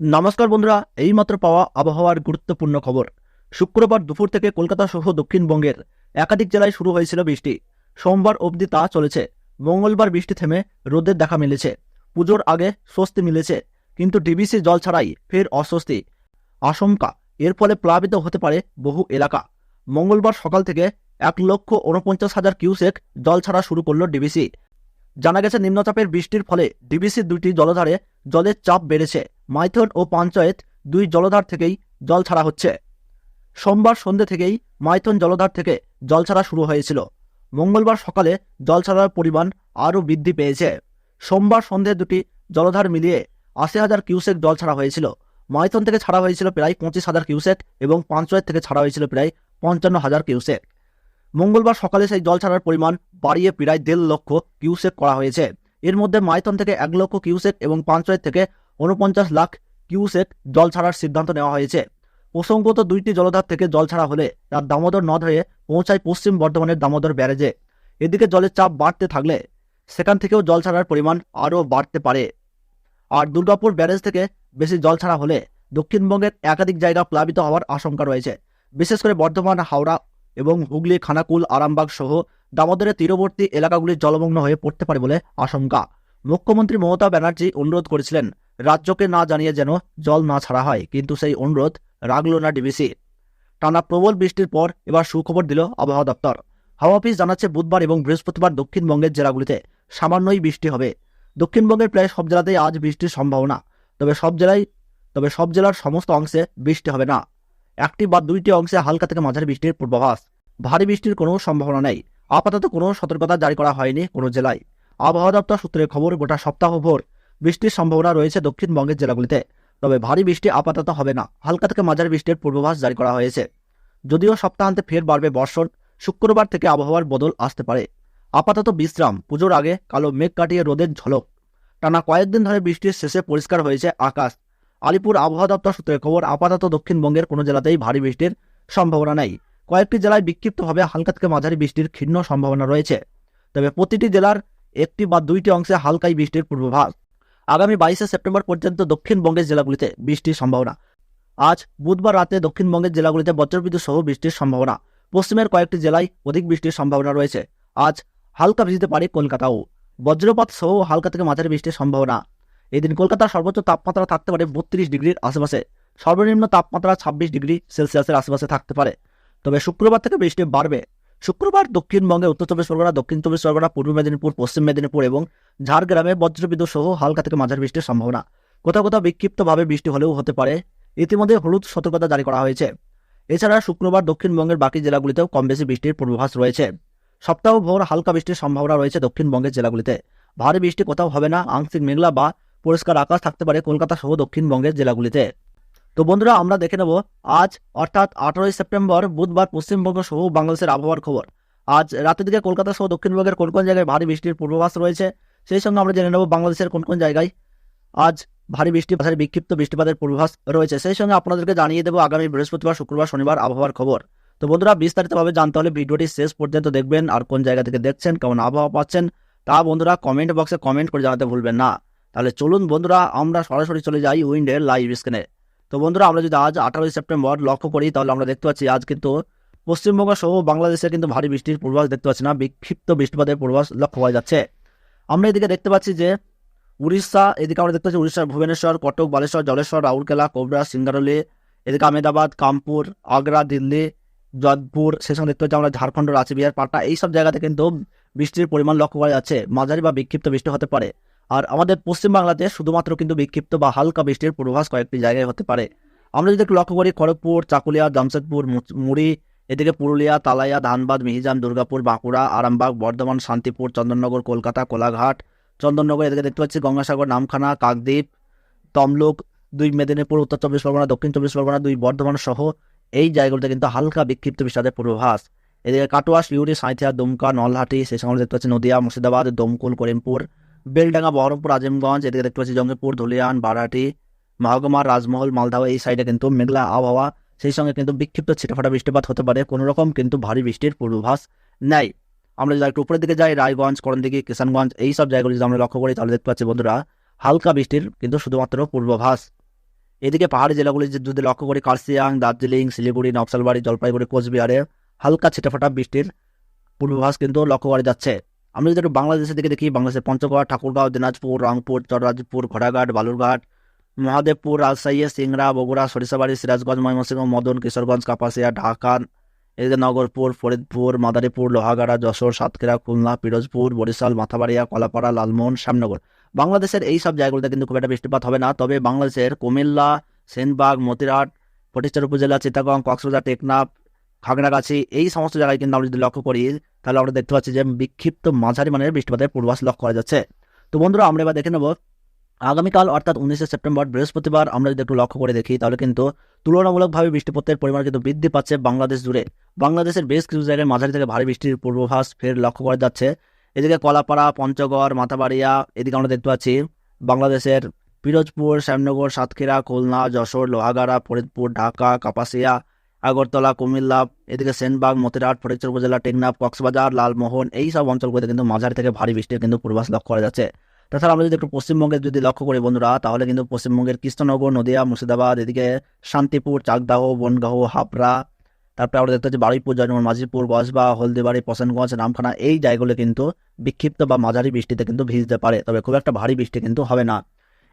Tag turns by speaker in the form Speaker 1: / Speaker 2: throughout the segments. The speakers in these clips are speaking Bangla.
Speaker 1: নমস্কার বন্ধুরা, এইমাত্র পাওয়া আবহাওয়ার গুরুত্বপূর্ণ খবর। শুক্রবার দুপুর থেকে কলকাতা সহ দক্ষিণবঙ্গের একাধিক জেলায় শুরু হয়েছিল বৃষ্টি। সোমবার অবধি তা চলেছে। মঙ্গলবার বৃষ্টি থেমে রোদের দেখা মিলেছে। পুজোর আগে স্বস্তি মিলেছে, কিন্তু ডিবিসি জল ছাড়াই ফের অস্বস্তি। আশঙ্কা, এর ফলে প্লাবিত হতে পারে বহু এলাকা। মঙ্গলবার সকাল থেকে এক লক্ষ উনপঞ্চাশ হাজার কিউসেক জল ছাড়া শুরু করল ডিবিসি। জানা গেছে, নিম্নচাপের বৃষ্টির ফলে ডিবিসির দুটি জলধারে জলের চাপ বেড়েছে। মাইথন ও পঞ্চায়েত দুই জলধার থেকেই জল ছাড়া হচ্ছে। সোমবার সন্ধ্যে থেকেই মাইথন জলধার থেকে জল ছাড়া শুরু হয়েছিল। মঙ্গলবার সকালে জল ছাড়ার পরিমাণ আরও বৃদ্ধি পেয়েছে। সোমবার সন্ধ্যে দুটি জলধার মিলিয়ে আশি হাজার কিউসেক জল ছাড়া হয়েছিল। মাইথন থেকে ছাড়া হয়েছিল প্রায় পঁচিশ হাজার কিউসেক এবং পঞ্চায়েত থেকে ছাড়া হয়েছিল প্রায় পঞ্চান্ন হাজার কিউসেক। মঙ্গলবার সকালে সেই জল ছাড়ার পরিমাণ বাড়িয়ে প্রায় দেড় লক্ষ কিউসেক করা হয়েছে। এর মধ্যে মাইথন থেকে এক লক্ষ কিউসেক এবং পঞ্চায়েত থেকে উনপঞ্চাশ লাখ কিউসেক জল ছাড়ার সিদ্ধান্ত নেওয়া হয়েছে। প্রসঙ্গত দুইটি জলধার থেকে জল ছাড়া হলে তার দামোদর নদ হয়ে পৌঁছায় পশ্চিম বর্ধমানের দামোদর ব্যারেজে। এদিকে জলের চাপ বাড়তে থাকলে সেখান থেকেও জল ছাড়ার পরিমাণ আরও বাড়তে পারে। আর দুর্গাপুর ব্যারেজ থেকে বেশি জল ছাড়া হলে দক্ষিণবঙ্গের একাধিক জায়গা প্লাবিত হওয়ার আশঙ্কা রয়েছে। বিশেষ করে বর্ধমান, হাওড়া এবং হুগলি, খানাকুল, আরামবাগ সহ দামোদরের তীরবর্তী এলাকাগুলি জলমগ্ন হয়ে পড়তে পারে বলে আশঙ্কা। মুখ্যমন্ত্রী মমতা ব্যানার্জি অনুরোধ করেছিলেন রাজ্যকে না জানিয়ে যেন জল না ছাড়া হয়, কিন্তু সেই অনুরোধ রাগল না ডিবিসি। টানা প্রবল বৃষ্টির পর এবার সুখবর দিল আবহাওয়া দপ্তর। হাওয়া অফিস জানাচ্ছে বুধবার এবং বৃহস্পতিবার দক্ষিণবঙ্গের জেলাগুলিতে সামান্যই বৃষ্টি হবে। দক্ষিণবঙ্গের প্রায় সব জেলাতেই আজ বৃষ্টির সম্ভাবনা, তবে সব জেলায়, তবে সব জেলার সমস্ত অংশে বৃষ্টি হবে না। একটি বা দুইটি অংশে হালকা থেকে মাঝারি বৃষ্টির পূর্বাভাস। ভারী বৃষ্টির কোনো সম্ভাবনা নেই। আপাতত কোনো সতর্কতা জারি করা হয়নি কোনো জেলায়। আবহাওয়া দপ্তর সূত্রে খবর, গোটা সপ্তাহভর বৃষ্টির সম্ভাবনা রয়েছে দক্ষিণবঙ্গের জেলাগুলিতে। তবে ভারী বৃষ্টি আপাতত হবে না। হালকা থেকে মাঝারি বৃষ্টির পূর্বাভাস জারি করা হয়েছে। যদিও সপ্তাহান্তে ফের বাড়বে বর্ষণ, শুক্রবার থেকে আবহাওয়ার বদল আসতে পারে। আপাতত বিশ্রাম, পুজোর আগে কালো মেঘ কাটিয়ে রোদের ঝলক। টানা কয়েকদিন ধরে বৃষ্টির শেষে পরিষ্কার হয়েছে আকাশ। আলিপুর আবহাওয়া দপ্তর সূত্রে খবর, আপাতত দক্ষিণবঙ্গের কোনো জেলাতেই ভারী বৃষ্টির সম্ভাবনা নেই। কয়েকটি জেলায় বিক্ষিপ্তভাবে হালকা থেকে মাঝারি বৃষ্টির ক্ষীণ সম্ভাবনা রয়েছে। তবে প্রতিটি জেলার একটি বা দুইটি অংশে হালকাই বৃষ্টির পূর্বাভাস। আগামী বাইশে সেপ্টেম্বর পর্যন্ত দক্ষিণবঙ্গের জেলাগুলিতে বৃষ্টির সম্ভাবনা। আজ বুধবার রাতে দক্ষিণবঙ্গের জেলাগুলিতে বজ্রবিদ্যুৎ সহ বৃষ্টির সম্ভাবনা। পশ্চিমের কয়েকটি জেলায় অধিক বৃষ্টির সম্ভাবনা রয়েছে। আজ হালকা বৃষ্টিতে পারে কলকাতাও। বজ্রপাত সহ হালকা থেকে মাঝারি বৃষ্টির সম্ভাবনা। এদিন কলকাতার সর্বোচ্চ তাপমাত্রা থাকতে পারে বত্রিশ ডিগ্রির আশেপাশে। সর্বনিম্ন তাপমাত্রা ছাব্বিশ ডিগ্রি সেলসিয়াসের আশেপাশে থাকতে পারে। তবে শুক্রবার থেকে বৃষ্টি বাড়বে। শুক্রবার দক্ষিণবঙ্গে উত্তর চব্বিশ পরগনা, দক্ষিণ চব্বিশ পরগনা, পূর্ব মেদিনীপুর, পশ্চিম মেদিনীপুর এবং ঝাড়গ্রামে বজ্রবিদ্যুৎ সহ হালকা থেকে মাঝারি বৃষ্টির সম্ভাবনা। কোথাও কোথাও বিক্ষিপ্তভাবে বৃষ্টি হলেও হতে পারে। ইতিমধ্যে হলুদ সতর্কতা জারি করা হয়েছে। এছাড়া শুক্রবার দক্ষিণবঙ্গের বাকি জেলাগুলিতেও কম বেশি বৃষ্টির পূর্বাভাস রয়েছে। সপ্তাহ ভোর হালকা বৃষ্টির সম্ভাবনা রয়েছে দক্ষিণবঙ্গের জেলাগুলিতে। ভারী বৃষ্টি কোথাও হবে না, আংশিক মেঘলা বা পরিষ্কার আকাশ থাকতে পারে কলকাতা সহ দক্ষিণবঙ্গের জেলাগুলিতে। তো বন্ধুরা, আমরা দেখে নেব আজ, অর্থাৎ আঠারোই সেপ্টেম্বর, বুধবার পশ্চিমবঙ্গ সহ বাংলাদেশের আবহাওয়ার খবর। আজ রাতের দিকে কলকাতা সহ দক্ষিণবঙ্গের কোন কোন জায়গায় ভারী বৃষ্টির পূর্বাভাস রয়েছে? সেই সঙ্গে আমরা জেনে নেব বাংলাদেশের কোন কোন জায়গায় আজ ভারী বৃষ্টি ভাষার বিক্ষিপ্ত বৃষ্টিপাতের পূর্বাভাস রয়েছে। সেই সঙ্গে আপনাদেরকে জানিয়ে দেবো আগামী বৃহস্পতিবার, শুক্রবার, শনিবার আবহাওয়ার খবর। তো বন্ধুরা, বিস্তারিতভাবে জানতে হলে ভিডিওটি শেষ পর্যন্ত দেখবেন আর কোন জায়গা থেকে দেখছেন, কেমন আবহাওয়া পাচ্ছেন তা বন্ধুরা কমেন্ট বক্সে কমেন্ট করে জানাতে ভুলবেন না। তাহলে চলুন বন্ধুরা, আমরা সরাসরি চলে যাই উইন্ডের লাইভ স্ক্রিনে। তো বন্ধুরা, আমরা যদি আজ আঠারোই সেপ্টেম্বর লক্ষ্য করি, তাহলে আমরা দেখতে পাচ্ছি আজ কিন্তু পশ্চিমবঙ্গ সহ বাংলাদেশে কিন্তু ভারী বৃষ্টির পূর্বাভাস দেখতে পাচ্ছি না, বিক্ষিপ্ত বৃষ্টিপাতের পূর্বাভাস লক্ষ্য করা যাচ্ছে। আমরা এদিকে দেখতে পাচ্ছি যে উড়িষ্যা, এদিকে আমরা দেখতে পাচ্ছি উড়িষ্যার ভুবনেশ্বর, কটক, বালেশ্বর, জলেশ্বর, রাউরকেলা, কোবরা, সিঙ্গারলি, এদিকে আহমেদাবাদ কামপুর আগ্রা, দিল্লি, যোধপুর সে সঙ্গে দেখতে পাচ্ছি আমরা ঝাড়খণ্ড রাঁচিবিহার পাটনা এইসব জায়গাতে কিন্তু বৃষ্টির পরিমাণ লক্ষ্য করা যাচ্ছে। মাঝারি বা বিক্ষিপ্ত বৃষ্টি হতে পারে। আর আমাদের পশ্চিমবাংলাতে শুধুমাত্র কিন্তু বিক্ষিপ্ত বা হালকা বৃষ্টির পূর্বাভাস কয়েকটি জায়গায় হতে পারে। আমরা যদি একটু লক্ষ্য করি খড়গপুর, চাকুলিয়া, জামশেদপুর মুড়ি এদিকে পুরুলিয়া, তালাইয়া, ধানবাদ, মিহিজাম, দুর্গাপুর, বাঁকুড়া, আরামবাগ, বর্ধমান, শান্তিপুর, চন্দননগর, কলকাতা, কোলাঘাট। চন্দননগর এদিকে দেখতে পাচ্ছি গঙ্গাসাগর, নামখানা, কাকদ্বীপ, তমলুক, দুই মেদিনীপুর, উত্তর চব্বিশ পরগনা, দক্ষিণ চব্বিশ পরগনা, দুই বর্ধমান সহ এই জায়গাগুলোতে কিন্তু হালকা বিক্ষিপ্ত বৃষ্টিপাতের পূর্বাভাস। এদিকে কাটোয়া, শিউরি সাঁথিয়া দুমকা, নলহাটি, সেই সঙ্গে দেখতে পাচ্ছি নদিয়া, মুর্শিদাবাদ, দমকুল, করিমপুর, বেলডাঙ্গা, বহরমপুর, আজিমগঞ্জ, এদিকে দেখতে পাচ্ছি জঙ্গিপুর, ধুলিয়ান, বারাটি মাহগমার রাজমহল, মালদহ, এই সাইডে কিন্তু মেঘলা আবহাওয়া সেই সঙ্গে কিন্তু বিক্ষিপ্ত ছিটাফাটা বৃষ্টিপাত হতে পারে। কোনো রকম কিন্তু ভারী বৃষ্টির পূর্বাভাস নেই। আমরা যদি একটু উপরের দিকে যাই, রায়গঞ্জ, করণদিঘি, কিষানগঞ্জ, এই সব জায়গাগুলি যদি আমরা লক্ষ্য করি, তাহলে দেখতে পাচ্ছি বন্ধুরা, হালকা বৃষ্টির কিন্তু শুধুমাত্র পূর্বাভাস। এদিকে পাহাড়ি জেলাগুলি যদি লক্ষ্য করি কার্সিয়াং দার্জিলিং, শিলিগুড়ি নকশালবাড়ি জলপাইগুড়ি, কোচবিহারে হালকা ছিটেফাটা বৃষ্টির পূর্বাভাস কিন্তু লক্ষ্য করা যাচ্ছে। আমরা যদি একটু বাংলাদেশের দিকে দেখি, বাংলাদেশের পঞ্চগড়, ঠাকুরগাঁও, দিনাজপুর, রংপুর, চররাজপুর, ঘোড়াঘাট, বালুরঘাট মহাদেবপুর, রাজশাহী, সিংড়া, বগুড়া, সরিষাবাড়ি, সিরাজগঞ্জ, ময়মনসিংহ, মদন, কিশোরগঞ্জ, কাপাসিয়া, ঢাকা এদিকে নগরপুর ফরিদপুর, মাদারীপুর, লোহাগাড়া, যশোর, সাতক্ষীরা, খুলনা, পিরোজপুর, বরিশাল, মাথাবাড়িয়া, কলাপাড়া, লালমোহন, শ্যামনগর। বাংলাদেশের এই সব জায়গাগুলোতে কিন্তু খুব একটা বৃষ্টিপাত হবে না, তবে বাংলাদেশের কুমিল্লা, সেনবাগ মতিরাট ফটিকচার উপজেলা চিতাগং কক্সবাজার, টেকনাফ, খাগড়াগাছি, এই সমস্ত জায়গায় কিন্তু আমরা যদি লক্ষ্য করি, তাহলে আমরা দেখতে পাচ্ছি যে বিক্ষিপ্ত মাঝারি মানের বৃষ্টিপাতের পূর্বাস লক্ষ্য করা যাচ্ছে। তো বন্ধুরা, আমরা এবার দেখে নেব আগামীকাল, অর্থাৎ উনিশে সেপ্টেম্বর, বৃহস্পতিবার, আমরা যদি একটু লক্ষ্য করে দেখি, তাহলে কিন্তু তুলনামূলকভাবে বৃষ্টিপাতের পরিমাণ কিন্তু বৃদ্ধি পাচ্ছে বাংলাদেশ জুড়ে। বাংলাদেশের বেশ কিছু জায়গায় মাঝারি থেকে ভারী বৃষ্টির পূর্বাভাস ফের লক্ষ্য করা যাচ্ছে। এদিকে কলাপাড়া, পঞ্চগড়, মাথাবাড়িয়া, এদিকে আমরা দেখতে পাচ্ছি বাংলাদেশের পিরোজপুর, শ্যামনগর, সাতক্ষীরা, খুলনা, যশোর, লোহাগাড়া, ফরিদপুর, ঢাকা, কাপাসিয়া, আগরতলা, কুমিল্লা, এদিকে সেনবাগ, মতিরাট ফটিকচর উপজেলা, টেকনাফ, কক্সবাজার, লালমোহন এই সব অঞ্চলগুলোতে কিন্তু মাঝারি থেকে ভারী বৃষ্টির কিন্তু পূর্বাভাস লক্ষ্য করা যাচ্ছে। তাছাড়া আমরা যদি একটু পশ্চিমবঙ্গের যদি লক্ষ্য করি বন্ধুরা, তাহলে কিন্তু পশ্চিমবঙ্গের কৃষ্ণনগর, নদিয়া, মুর্শিদাবাদ, এদিকে শান্তিপুর, চাকদাহ বনগাহ হাবড়া, তারপরে আমরা দেখতে পাচ্ছি বারুইপুর জয়নগর মাঝিপুর গসবা হলদিবাড়ি পশনগঞ্জ নামখানা এই জায়গাগুলো কিন্তু বিক্ষিপ্ত বা মাঝারি বৃষ্টিতে কিন্তু ভিজতে পারে। তবে খুব একটা ভারী বৃষ্টি কিন্তু হবে না।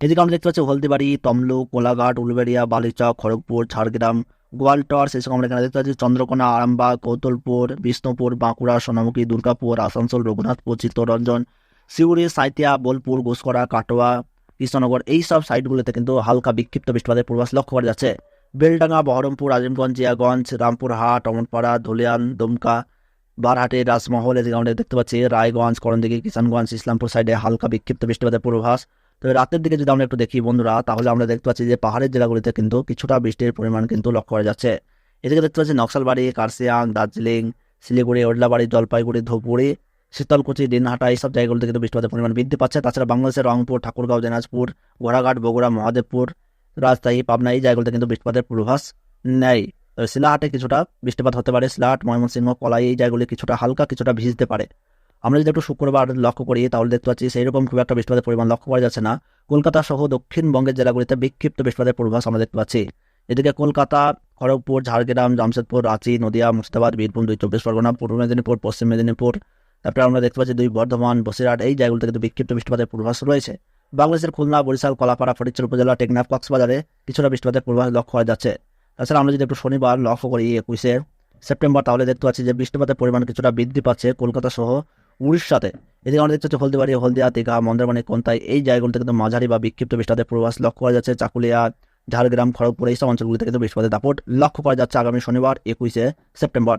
Speaker 1: এদিকে আমরা দেখতে পাচ্ছি হলদিবাড়ি, তমলুক, কোলাঘাট, উলবেড়িয়া, বালিচক, খড়গপুর, ঝাড়গ্রাম গোয়ালটর সেই সঙ্গে আমরা এখানে দেখতে পাচ্ছি চন্দ্রকোনা, আরামবাগ, কৌতলপুর, বিষ্ণুপুর, বাঁকুড়া, সোনামুখী, দুর্গাপুর, আসানসোল, রঘুনাথপুর, চিত্তরঞ্জন সিউড়ি সাইতিয়া বোলপুর ঘুষকরা কাটোয়া, কৃষ্ণনগর এই সব সাইটগুলোতে কিন্তু হালকা বিক্ষিপ্ত বৃষ্টিপাতের পূর্বাভাস লক্ষ্য করা যাচ্ছে। বেলডাঙ্গা, বহরমপুর আজিমগঞ্জ জিয়াগঞ্জ, রামপুরহাট, অমনপাড়া, ধুলিয়ান, দুমকা, বারহাটে, রাজমহল এদিকে আমরা দেখতে পাচ্ছি, রায়গঞ্জ, করণদিঘি, কিষানগঞ্জ, ইসলামপুর সাইডে হালকা বিক্ষিপ্ত বৃষ্টিপাতের পূর্বাভাস। তবে রাতের দিকে যদি আমরা একটু দেখি বন্ধুরা, তাহলে আমরা দেখতে পাচ্ছি যে পাহাড়ের জেলাগুলিতে কিন্তু কিছুটা বৃষ্টির পরিমাণ কিন্তু লক্ষ্য করা যাচ্ছে। এদিকে দেখতে পাচ্ছি নকশালবাড়ি, কার্সিয়াং, দার্জিলিং, শিলিগুড়ি, ওডলাবাড়ি, জলপাইগুড়ি, ধুপগুড়ি শীতলকুচি দিনহাটা এইসব জায়গাগুলোতে কিন্তু বৃষ্টিপাতের পরিমাণ বৃদ্ধি পাচ্ছে। তাছাড়া বাংলাদেশের রংপুর, ঠাকুরগাঁও, দিনাজপুর, ঘোড়াঘাট, বগুড়া, মহাদেবপুর, রাজশাহী, পাবনা, এই জায়গাগুলোতে কিন্তু বৃষ্টিপাতের পূর্বাভাস নেয় তবে শিলাহাটে কিছুটা বৃষ্টিপাত হতে পারে। শিলাহাট, ময়মনসিংহ, কলাই, এই জায়গাগুলি কিছুটা হালকা, কিছুটা ভিজতে পারে। আমরা যদি একটু শুক্রবার লক্ষ্য করি, তাহলে দেখতে পাচ্ছি সেই রকম খুব একটা বৃষ্টিপাতের পরিমাণ লক্ষ্য করা যাচ্ছে না। কলকাতা সহ দক্ষিণবঙ্গের জেলাগুলিতে বিক্ষিপ্ত বৃষ্টিপাতের পূর্বাভাস আমরা দেখতে পাচ্ছি। এদিকে কলকাতা, খড়গপুর, ঝাড়গ্রাম, জামশেদপুর, রাঁচি, নদিয়া, মুর্শিদাবাদ, বীরভূম, দুই চব্বিশ পরগনা, পূর্ব মেদিনীপুর, পশ্চিম মেদিনীপুর তারপরে আমরা দেখতে পাচ্ছি দুই বর্ধমান, বসিরহাট, এই জায়গাগুলোতে কিন্তু বিক্ষিপ্ত বৃষ্টিপাতের পূর্বাভাস রয়েছে। বাংলাদেশের খুলনা, বরিশাল, কলাপাড়া ফটিকচর উপজেলা, টেকনাফ, কক্সবাজারে কিছুটা বৃষ্টিপাতের পূর্বাভাস লক্ষ্য করা যাচ্ছে। তাছাড়া আমরা যদি একটু শনিবার লক্ষ্য করি, একুশে সেপ্টেম্বর, তাহলে দেখতে পাচ্ছি যে বৃষ্টিপাতের পরিমাণ কিছুটা বৃদ্ধি পাচ্ছে কলকাতা সহ উড়িষ্যাতে। এদিকে আমরা দেখতে পাচ্ছি হলদিবাড়ি, হলদিয়া, দীঘা, মন্দারমণি কোনতাই এই জায়গাগুলোতে কিন্তু মাঝারি বা বিক্ষিপ্ত বৃষ্টিপাতের পূর্বাভাস লক্ষ্য করা যাচ্ছে। চাকুলিয়া, ঝাড়গ্রাম, খড়গপুর এই সব অঞ্চলগুলিতে কিন্তু বৃষ্টিপাতের দাপট লক্ষ্য করা যাচ্ছে আগামী শনিবার, একুশে সেপ্টেম্বর।